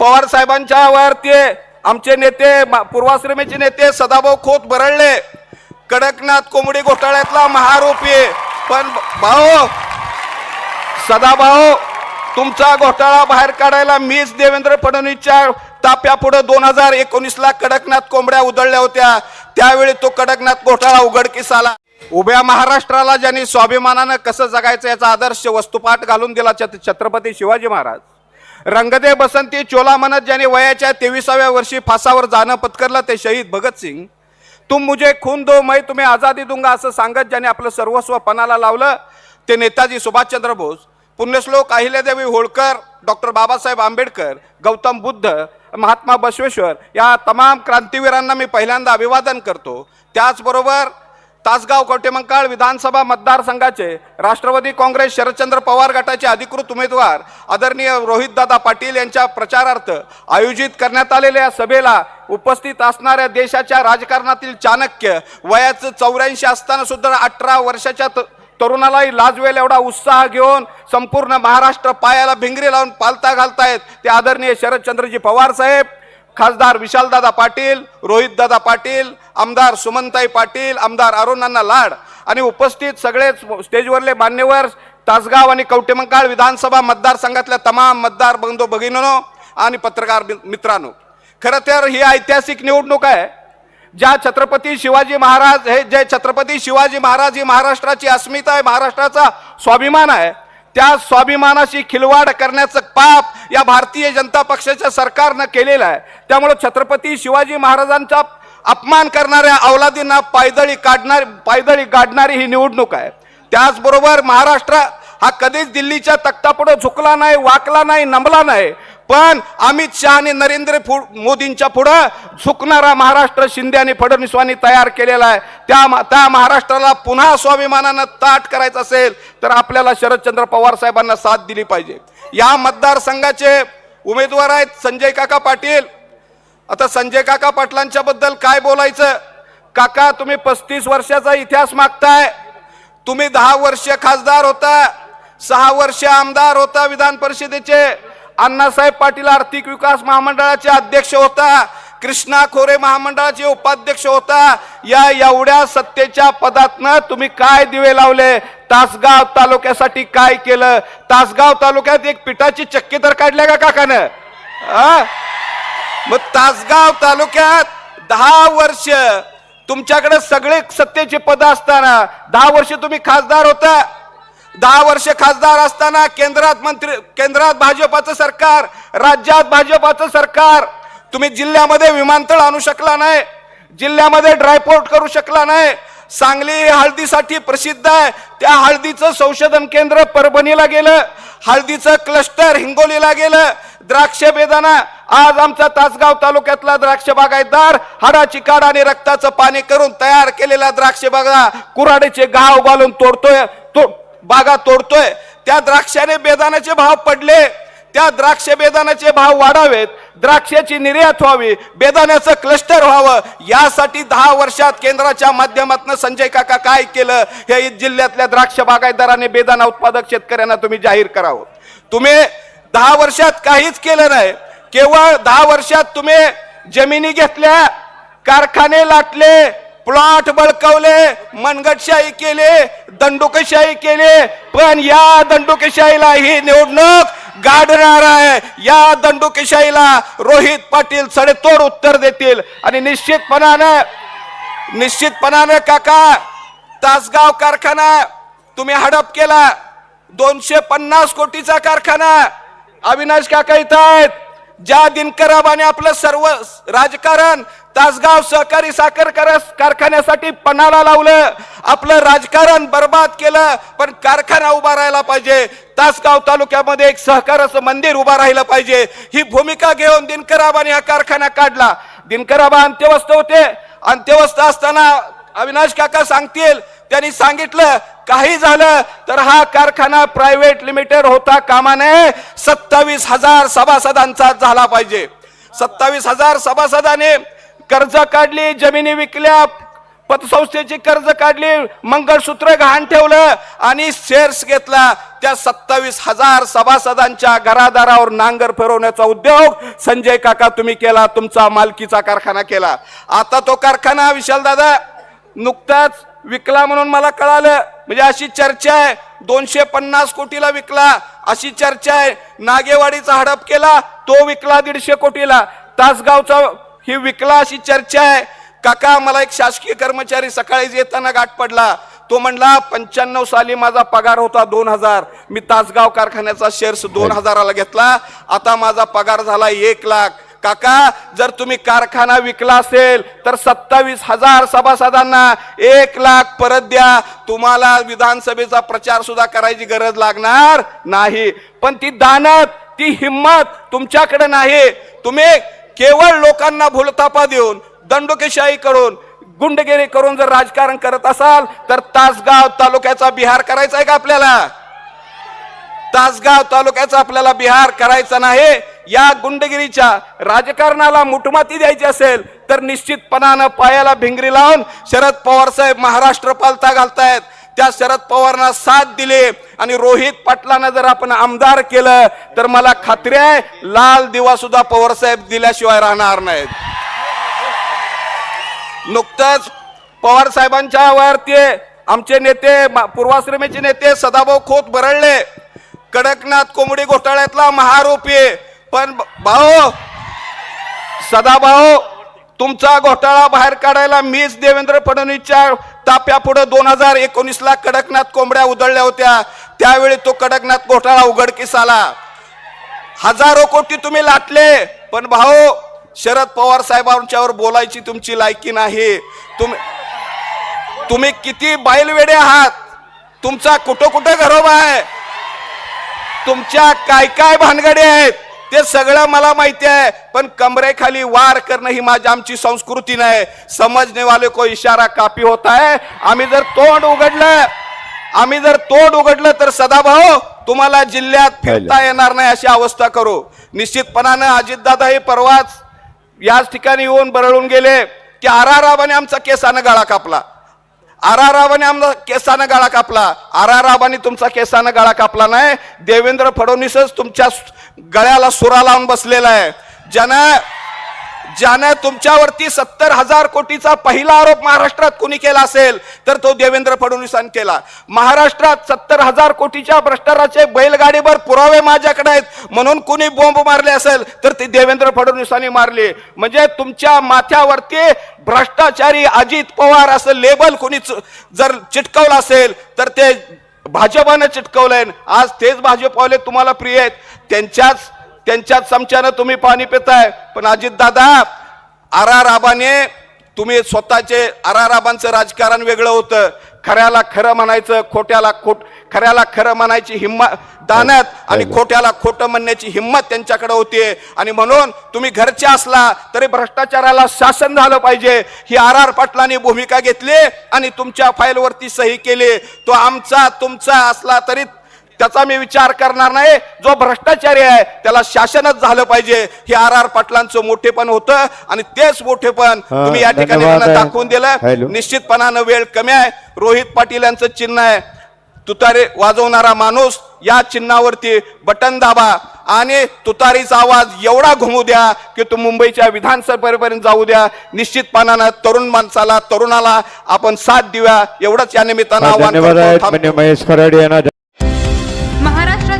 पवार साहेबांच्या वरती आमचे नेते पूर्वाश्रमीचे नेते सदाभाऊ खोत बरळले कडकनाथ कोंबडी घोटाळ्यातला महारोपी पण भाऊ सदाभाऊ तुमचा घोटाळा बाहेर काढायला मीच देवेंद्र फडणवीसच्या ताप्या पुढे दोन हजार एकोणीस ला कडकनाथ कोंबड्या उधळल्या होत्या. त्यावेळी तो कडकनाथ घोटाळा उघडकीस आला. उभ्या महाराष्ट्राला ज्यांनी स्वाभिमानानं कसं जगायचं याचा आदर्श वस्तुपाठ घालून दिला छत्रपती शिवाजी महाराज. रंगदे बसंती चोला म्हणत ज्याने वयाच्या तेविसाव्या वर्षी फासावर जाणं पत्करलं ते शहीद भगतसिंग तुम मुझे खून दो मै तुम्ही आझादी दूंगा असं सांगत ज्याने आपलं सर्वस्व पणाला लावलं ते नेताजी सुभाषचंद्र बोस पुण्यश्लोक अहिल्यादेवी होळकर डॉक्टर बाबासाहेब आंबेडकर गौतम बुद्ध महात्मा बसवेश्वर या तमाम क्रांतीवीरांना मी पहिल्यांदा अभिवादन करतो. त्याचबरोबर तासगाव कवटेमंकाळ विधानसभा मतदारसंघाचे राष्ट्रवादी काँग्रेस शरदचंद्र पवार गटाचे अधिकृत उमेदवार आदरणीय रोहितदादा पाटील यांच्या प्रचारार्थ आयोजित करण्यात आलेल्या सभेला उपस्थित असणाऱ्या देशाच्या राजकारणातील चाणक्य वयाचं चौऱ्याऐंशी असताना सुद्धा अठरा वर्षाच्या त- तरुणालाही लाजवेल एवढा उत्साह घेऊन संपूर्ण महाराष्ट्र पायाला भिंगरी लावून पालता घालतायत ते आदरणीय शरदचंद्रजी पवार साहेब खासदार विशालदादा पाटील रोहितदादा पाटील आमदार सुमनताई पाटील आमदार अरुणांना लाड आणि उपस्थित सगळेच स्टेजवरले मान्यवर तासगाव आणि कवटेमंकाळ विधानसभा मतदारसंघातल्या तमाम मतदार बंधू भगिनीनो आणि पत्रकार मि- मित्रांनो. खरं तर ही ऐतिहासिक निवडणूक आहे. ज्या छत्रपती शिवाजी महाराज हे जे छत्रपती शिवाजी महाराज ही महाराष्ट्राची अस्मिता आहे महाराष्ट्राचा स्वाभिमान आहे त्या स्वाभिमानाशी खिलवाड करण्याचं पाप या भारतीय जनता पक्षाच्या सरकारनं केलेलं आहे. त्यामुळे छत्रपती शिवाजी महाराजांचा अपमान करणाऱ्या अवलादींना पायदळी काढणार पायदळी गाडणारी ही निवडणूक आहे. त्याचबरोबर महाराष्ट्र हा कधीच दिल्लीच्या तख्तापुढे झुकला नाही वाकला नाही नमला नाही. पण अमित शहा आणि नरेंद्र फु- मोदींच्या पुढं झुकणारा महाराष्ट्र शिंदे आणि फडणवीसांनी तयार केलेला आहे. त्या त्या महाराष्ट्राला पुन्हा स्वाभिमानानं ताट करायचं असेल तर आपल्याला शरदचंद्र पवार साहेबांना साथ दिली पाहिजे. या मतदारसंघाचे उमेदवार आहेत संजय काका पाटील आता संजय काका पाटलांच्या बद्दल काय बोलायचं? काका तुम्ही पस्तीस वर्षाचा इतिहास मागताय. तुम्ही दहा वर्ष खासदार होता सहा वर्ष आमदार होता विधान परिषदेचे. अण्णासाहेब पाटील आर्थिक विकास महामंडळाचे अध्यक्ष होता कृष्णा खोरे महामंडळाचे उपाध्यक्ष होता. या एवढ्या सत्तेच्या पदातनं तुम्ही काय दिवे लावले? तासगाव तालुक्यासाठी काय केलं? तासगाव तालुक्यात एक पिठाची चक्की तर काढल्या का काकानं? आ? मग तासगाव तालुक्यात दहा वर्ष तुमच्याकडे सगळे सत्तेचे पद असताना दहा वर्ष तुम्ही खासदार होता. दहा वर्ष खासदार असताना केंद्रात मंत्री केंद्रात भाजपाचं सरकार राज्यात भाजपाचं सरकार. तुम्ही जिल्ह्यामध्ये विमानतळ आणू शकला नाही जिल्ह्यामध्ये ड्रायपोर्ट करू शकला नाही सांगली हळदीसाठी प्रसिद्ध आहे. त्या हळदीचं संशोधन केंद्र परभणीला गेलं. हळदीचं क्लस्टर हिंगोलीला गेलं. द्राक्ष बेदाना आज आमचा तासगाव तालुक्यातला द्राक्ष बागायतदार हाडाची काढ आणि रक्ताचं पाणी करून तयार केलेला द्राक्ष बागा कुऱ्हाडीचे गाव घालून तोडतोय तो बागा तोडतोय. त्या द्राक्षाने बेदानाचे भाव पडले. त्या द्राक्ष बेदानाचे भाव वाढावेत. द्राक्षाची निर्यात व्हावी बेदाण्याचं क्लस्टर व्हावं यासाठी दहा वर्षात केंद्राच्या माध्यमातून संजय काका काय केलं हे जिल्ह्यातल्या द्राक्ष बागायतदाराने बेदाना उत्पादक शेतकऱ्यांना तुम्ही जाहीर करावं. तुम्ही दहा वर्षात काहीच केलं नाही केवळ दहा वर्षात तुम्ही जमिनी घेतल्या कारखाने लाटले प्लॉट बळकवले मनगटशाही केले दंडुकशाही केले पण या दंडुकशाहीला ही निवडणूक गाडणार आहे. या दंडुकेशाहीला रोहित पाटील सडेतोड उत्तर देतील. आणि निश्चितपणानं निश्चितपणानं काका तासगाव कारखाना तुम्ही हडप केला. दोनशे पन्नास कोटीचा कारखाना. अविनाश काका इथं आहेत. ज्या दिनकराबाने आपलं सर्व राजकारण तासगाव सहकारी साखर कारखान्यासाठी पणाला लावलं. आपलं राजकारण बर्बाद केलं पण कारखाना उभा राहायला पाहिजे. तासगाव तालुक्यामध्ये एक सहकाराचं मंदिर उभा राहिलं पाहिजे. ही भूमिका घेऊन दिनकराबाने हा कारखाना काढला. दिनकराबा अंत्यवस्थ होते. अंत्यवस्थ असताना अविनाश काका सांगतील त्यांनी सांगितलं काही झालं तर हा कारखाना प्रायव्हेट लिमिटेड होता कामा नये सत्तावीस हजार सभासदांचा झाला पाहिजे. सत्तावीस हजार सभासदाने कर्ज काढली जमिनी विकल्या पतसंस्थेची कर्ज काढली मंगळसूत्र घाण ठेवलं आणि शेअर्स घेतला. त्या सत्तावीस हजार सभासदांच्या घरादारावर नांगर फिरवण्याचा उद्योग संजय काका तुम्ही केला तुमचा मालकीचा कारखाना केला. आता तो कारखाना विशाल दादा नुकताच विकला म्हणून मला कळालं. म्हणजे अशी चर्चा आहे. दोनशे पन्नास कोटीला विकला. अशी चर्चा आहे. नागेवाडीचा हडप केला. तो विकला दीडशे कोटीला. तासगावचा ही विकला अशी चर्चा आहे. काका मला एक शासकीय कर्मचारी सकाळीच येताना गाठ पडला. तो म्हणला पंच्याण्णव साली माझा पगार होता दोन हजार. मी तासगाव कारखान्याचा शेअर्स दोन हजाराला घेतला. आता माझा पगार झाला एक लाख. काका जर तुम्ही कारखाना विकला असेल तर सत्तावीस हजार सभासदांना एक लाख परत द्या. तुम्हाला विधानसभेचा प्रचार सुद्धा करायची गरज लागणार नाही. पण ती दानत ती हिंमत तुमच्याकडे नाही. तुम्ही केवळ लोकांना भूलतापा देऊन दंडोकेशाही करून गुंडगिरी करून जर राजकारण करत असाल तर तासगाव तालुक्याचा बिहार करायचा आहे का आपल्याला? तासगाव तालुक्याचा आपल्याला बिहार करायचा नाही. या गुंडगिरीच्या राजकारणाला मुठमाती द्यायची असेल तर निश्चितपणानं पायाला भिंगरी लावून शरद पवार साहेब महाराष्ट्र पालता घालतायत. त्या शरद पवारांना साथ दिले आणि रोहित पाटलांना जर आपण आमदार केलं तर मला खात्री आहे लाल दिवा सुद्धा पवार साहेब दिल्याशिवाय राहणार नाहीत. नुकतंच पवार साहेबांच्या वरती आमचे नेते पूर्वाश्रमेचे पूर्वाश्रमीचे नेते सदाभाऊ खोत बरळले कडकनाथ कोंबडी घोटाळ्यातला महारोपी पण भाऊ सदाभाऊ तुमचा घोटाळा बाहेर काढायला मीच देवेंद्र फडणवीसच्या ताप्यापुढे दोन हजार एकोणीस ला कडकनाथ कोंबड्या उधळल्या होत्या. त्यावेळी तो कडकनाथ घोटाळा उघडकीस आला हजारो कोटी तुम्ही लाटले पण भाऊ शरद पवार साहेबांच्यावर बोलायची तुमची लायकी नाही. तुम्ही तुम्ही किती बैलवेडे आहात. तुमचा कुठं कुठं घरोबा आहे. तुमच्या काय काय भानगडे आहेत. ते सगळं मला माहिती आहे पण कमरेखाली वार करणं ही माझी आमची संस्कृती नाही. समजने वाले को इशारा कापी होता है आम्ही जर तोंड उघडलं आम्ही जर तोंड उघडलं तर सदाभाऊ तुम्हाला जिल्ह्यात फिरता येणार नाही अशी अवस्था करू. निश्चितपणानं अजितदादा हे परवाच याच ठिकाणी येऊन बरळून गेले की आराराबाने आमचा केसानं गळा कापला. आराराबाने आमचा केसानं गाळा कापला. आराराबाने तुमचा केसानं गाळा कापला नाही. देवेंद्र फडणवीसच तुमच्या गळ्याला सुरा लावून बसलेला आहे. ज्यानं ज्यानं तुमच्यावरती सत्तर हजार कोटीचा पहिला आरोप महाराष्ट्रात कोणी केला असेल तर तो देवेंद्र फडणवीसांनी केला. महाराष्ट्रात सत्तर हजार कोटीच्या भ्रष्टाचाराचे बैलगाडीवर पुरावे माझ्याकडे आहेत म्हणून कुणी बॉम्ब मारले असेल तर ते देवेंद्र फडणवीसांनी मारले. म्हणजे तुमच्या माथ्यावरती भ्रष्टाचारी अजित पवार असं लेबल कुणी जर चिटकवलं असेल तर ते भाजपानं चिटकवलंय. आज तेच भाजपवाले तुम्हाला प्रिय आहेत. त्यांच्याच त्यांच्याच चमच्यानं तुम्ही पाणी पिताय. पण अजितदादा आराराबाने तुम्ही स्वतःचे आराराबांचं राजकारण वेगळं होतं. खऱ्याला खरं म्हणायचं खोट्याला खोट खऱ्याला खरं म्हणायची हिंमत दानत आणि खोट्याला खोटं म्हणण्याची हिंमत त्यांच्याकडे होती. आणि म्हणून तुम्ही घरचे असला तरी भ्रष्टाचाराला शासन झालं पाहिजे. ही आर आर पाटलांनी भूमिका घेतली आणि तुमच्या फाईलवरती सही केली. तो आमचा तुमचा असला तरी त्याचा मी विचार करणार नाही. जो भ्रष्टाचारी आहे त्याला शासनच झालं पाहिजे. हे आर आर पाटलांचं मोठेपण होतं आणि तेच मोठेपण तुम्ही या ठिकाणी. दाखवून दिलं. निश्चितपणानं वेळ कमी आहे. रोहित पाटील यांचं चिन्ह आहे. तुतारे वाजवणारा माणूस या चिन्हावरती बटन दाबा आणि तुतारीचा आवाज एवढा घुमू द्या की तो मुंबईच्या विधानसभेपर्यंत जाऊ द्या. निश्चितपणानं तरुण माणसाला तरुणाला आपण साथ देऊया. एवढंच या निमित्तानं आव्हान